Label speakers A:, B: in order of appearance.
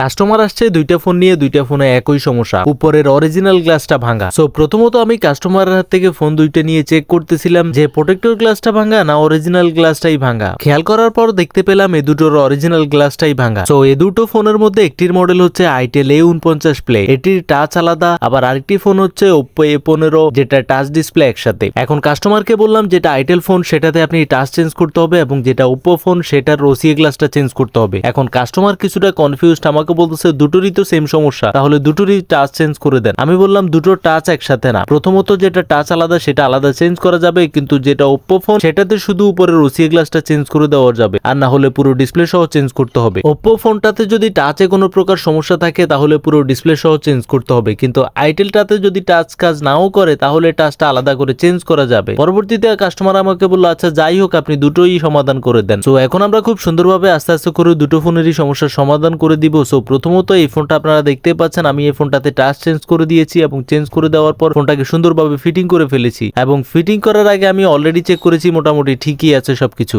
A: Customer আসছে, দুইটা phone নিয়ে, দুইটা ফোনে একই সমস্যা। উপরের অরিজিনাল গ্লাসটা ভাঙা। সো প্রথমত আমি কাস্টমারের হাত থেকে ফোন দুইটা নিয়ে চেক করতেছিলাম যে প্রোটেক্টর গ্লাসটা ভাঙা না অরিজিনাল গ্লাসটাই ভাঙা। খেয়াল করার পর দেখতে পেলাম এ দুটোর অরিজিনাল গ্লাসটাই ভাঙা। সো এ দুটো ফোনের মধ্যে একটির মডেল হচ্ছে আইটেল এ উনপঞ্চাশ প্লে এটির টাচ আলাদা, আবার আরেকটি ফোন হচ্ছে ওপ্পো এ পনেরো, যেটা টাচ ডিসপ্লে একসাথে। এখন কাস্টমারকে বললাম যেটা আইটেল ফোন সেটাতে আপনি টাচ চেঞ্জ করতে হবে এবং যেটা ওপ্পো ফোন সেটার রসিয়ে গ্লাসটা চেঞ্জ করতে হবে। এখন কাস্টমার কিছুটা কনফিউজড আমাকে বলতেছে, দুটোরই তো সেম সমস্যা, তাহলে দুটোরই টাচ চেঞ্জ করে দেন। আমি বললাম দুটো টাচ একসাথে না। প্রথমত যেটা টাচ আলাদা, সেটা আলাদা চেঞ্জ করা যাবে, কিন্তু যেটা ওপ্পো ফোন সেটাতে শুধু উপরে রসিয়ে গ্লাসটা চেঞ্জ করে দেওয়া যাবে। আর না হলে পুরো ডিসপ্লে সহ চেঞ্জ করতে হবে। ওপ্পো ফোনটাতে যদি টাচে কোনো প্রকার সমস্যা থাকে, তাহলে পুরো ডিসপ্লে সহ চেঞ্জ করতে হবে। কিন্তু আইটেলটাতে যদি টাচ কাজ নাও করে, তাহলে টাচটা আলাদা করে চেঞ্জ করা যাবে। পরবর্তীতে কাস্টমার আমাকে বলল আচ্ছা যাই হোক, আপনি দুটোই সমাধান করে দেন। সো এখন আমরা খুব সুন্দরভাবে আস্তে আস্তে করে দুটো ফোনেরই সমস্যার সমাধান করে দিব। সো প্রথমত এই ফোনটা আপনারা দেখতে পাচ্ছেন, আমি এই ফোনটাতে টাচ চেঞ্জ করে দিয়েছি এবং চেঞ্জ করে দেওয়ার পর ফোনটাকে সুন্দরভাবে ফিটিং করে ফেলেছি এবং ফিটিং করার আগে আমি অলরেডি চেক করেছি, মোটামুটি ঠিকই আছে সবকিছু।